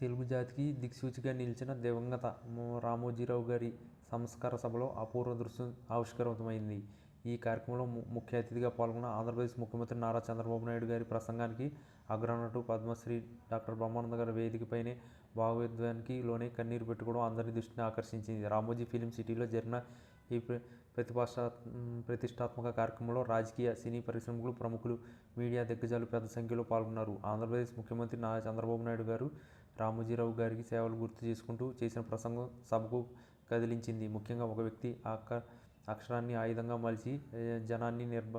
తెలుగు జాతికి దిక్సూచిగా నిలిచిన దివంగత రామోజీరావు గారి సంస్కార సభలో అపూర్వ దృశ్యం ఆవిష్కృతమైంది. ఈ కార్యక్రమంలో ముఖ్య అతిథిగా పాల్గొన్న ఆంధ్రప్రదేశ్ ముఖ్యమంత్రి నారా చంద్రబాబు నాయుడు గారి ప్రసంగానికి అగ్రనటు పద్మశ్రీ డాక్టర్ బ్రహ్మానంద గారి వేదికపైనే భావోద్వానికి లోనే కన్నీరు పెట్టుకోవడం అందరి దృష్టిని ఆకర్షించింది. రామోజీ ఫిలిం సిటీలో జరిగిన ఈ ప్రతిష్ఠాత్మక కార్యక్రమంలో రాజకీయ, సినీ పరిశ్రమకులు ప్రముఖులు, మీడియా దిగ్గజాలు పెద్ద సంఖ్యలో పాల్గొన్నారు. ఆంధ్రప్రదేశ్ ముఖ్యమంత్రి నారా చంద్రబాబు నాయుడు గారు రామోజీరావు గారికి సేవలు గుర్తు చేసుకుంటూ చేసిన ప్రసంగం సభకు కదిలించింది. ముఖ్యంగా ఒక వ్యక్తి అక్షరాన్ని ఆయుధంగా మలిచి జనాన్ని నిర్భ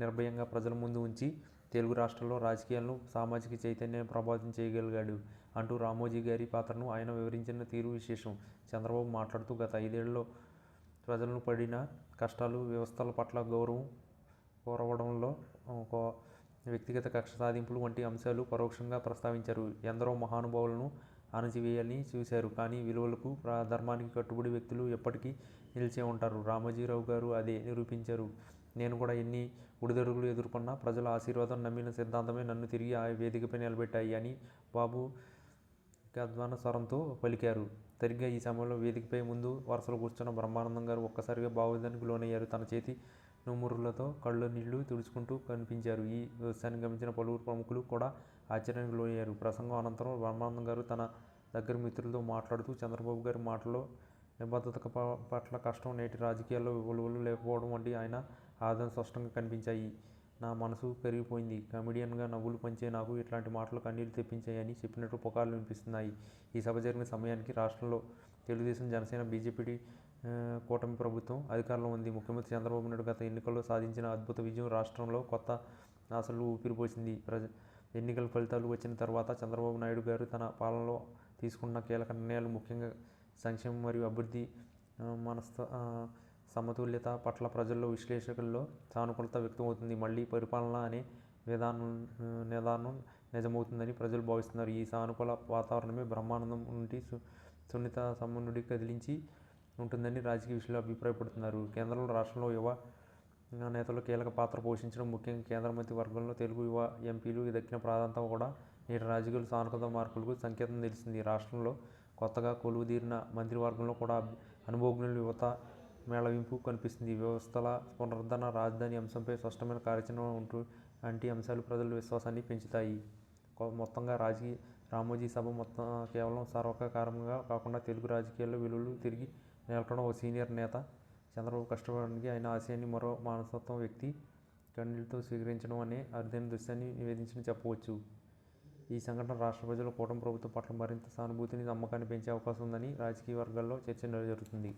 నిర్భయంగా ప్రజల ముందు ఉంచి తెలుగు రాష్ట్రాల్లో రాజకీయాలను, సామాజిక చైతన్యాన్ని ప్రభావితం చేయగలిగాడు అంటూ రామోజీ గారి పాత్రను ఆయన వివరించిన తీరు విశేషం. చంద్రబాబు మాట్లాడుతూ గత ఐదేళ్ళలో ప్రజలను పడిన కష్టాలు, వ్యవస్థల పట్ల గౌరవం కోల్పోవడం, వ్యక్తిగత కక్ష సాధింపులు వంటి అంశాలు పరోక్షంగా ప్రస్తావించారు. ఎందరో మహానుభావులను అణచివేయాలని చూశారు కానీ విలువలకు, ధర్మానికి కట్టుబడి వ్యక్తులు ఎప్పటికీ నిలిచే ఉంటారు. రామోజీరావు గారు అదే నిరూపించారు. నేను కూడా ఎన్ని ఉడిదడుగులు ఎదుర్కొన్నా ప్రజల ఆశీర్వాదం, నమ్మిన సిద్ధాంతమే నన్ను తిరిగి ఆ వేదికపై నిలబెట్టాయి అని బాబు గద్వాన స్వరంతో పలికారు. సరిగ్గా ఈ సమయంలో వేదికపై ముందు వరుసలో కూర్చున్న బ్రహ్మానందం గారు ఒక్కసారిగా భావోద్యానికి లోనయ్యారు. తన చేతి నురుములతో కళ్ళు నీళ్ళు తుడుచుకుంటూ కనిపించారు. ఈ దృశ్యాన్ని గమనించిన పలువురు ప్రముఖులు కూడా ఆశ్చర్యానికి లోనయ్యారు. ప్రసంగం అనంతరం బ్రహ్మానందం గారు తన దగ్గర మిత్రులతో మాట్లాడుతూ చంద్రబాబు గారి మాటలో నిబద్ధత పట్ల, కష్టం, నేటి రాజకీయాల్లో విలువలు లేకపోవడం వంటి ఆయన ఆవేదన స్పష్టంగా కనిపించాయి. నా మనసు పెరిగిపోయింది కమెడియన్గా నవ్వులు పంచే నాకు ఇలాంటి మాటలు కన్నీళ్ళు తెప్పించాయని చెప్పినట్టు పుకార్లు వినిపిస్తున్నాయి. ఈ సభ జరిగిన సమయానికి రాష్ట్రంలో తెలుగుదేశం, జనసేన, బీజేపీ కూటమి ప్రభుత్వం అధికారంలో ఉంది. ముఖ్యమంత్రి చంద్రబాబు నాయుడు గత ఎన్నికల్లో సాధించిన అద్భుత విజయం రాష్ట్రంలో కొత్త ఆశలు ఊపిరిపోసింది ప్రజ ఎన్నికల ఫలితాలు వచ్చిన తర్వాత చంద్రబాబు నాయుడు గారు తన పాలనలో తీసుకున్న కీలక నిర్ణయాలు, ముఖ్యంగా సంక్షేమం మరియు అభివృద్ధి మనస్త సమతుల్యత పట్ల ప్రజల్లో, విశ్లేషకుల్లో సానుకూలత వ్యక్తమవుతుంది మళ్ళీ పరిపాలన అనే విధానం నిదానం నిజమవుతుందని ప్రజలు భావిస్తున్నారు. ఈ సానుకూల వాతావరణమే బ్రహ్మానందం వంటి సున్నిత సమనుడిని కదిలించి ఉంటుందని రాజకీయ విషయంలో అభిప్రాయపడుతున్నారు. కేంద్రంలో, రాష్ట్రంలో యువ నేతలు కీలక పాత్ర పోషించడం, ముఖ్యంగా కేంద్ర మంత్రి వర్గంలో తెలుగు యువ ఎంపీలు దక్కిన ప్రాధాన్యత కూడా నేటి రాజకీయాల్లో సానుకూల మార్పులకు సంకేతం తెలిసింది రాష్ట్రంలో కొత్తగా కొలువుదీరిన మంత్రివర్గంలో కూడా అనుభవజ్ఞుల యువత మేళవింపు కనిపిస్తుంది వ్యవస్థల పునరుద్ధరణ, రాజధాని అంశంపై స్పష్టమైన కార్యాచరణ వంటి అంశాలు ప్రజల విశ్వాసాన్ని పెంచుతాయి. మొత్తంగా రాజకీయ రామోజీ సభ మొత్తం కేవలం సర్వకారంగా కాకుండా తెలుగు రాజకీయాల్లో విలువలు తిరిగి నెలకొన్న ఒక సీనియర్ నేత చంద్రబాబు కష్టపడడానికి ఆయన ఆశయాన్ని మరో మానసత్వం వ్యక్తి కన్నీళ్ళతో స్వీకరించడం అనే అరుదైన దృశ్యాన్ని నివేదించిందని చెప్పవచ్చు. ఈ సంఘటన రాష్ట్ర ప్రజలు కూటమి ప్రభుత్వం పట్ల మరింత సానుభూతిని, నమ్మకాన్ని పెంచే అవకాశం ఉందని రాజకీయ వర్గాల్లో చర్చ జరుగుతుంది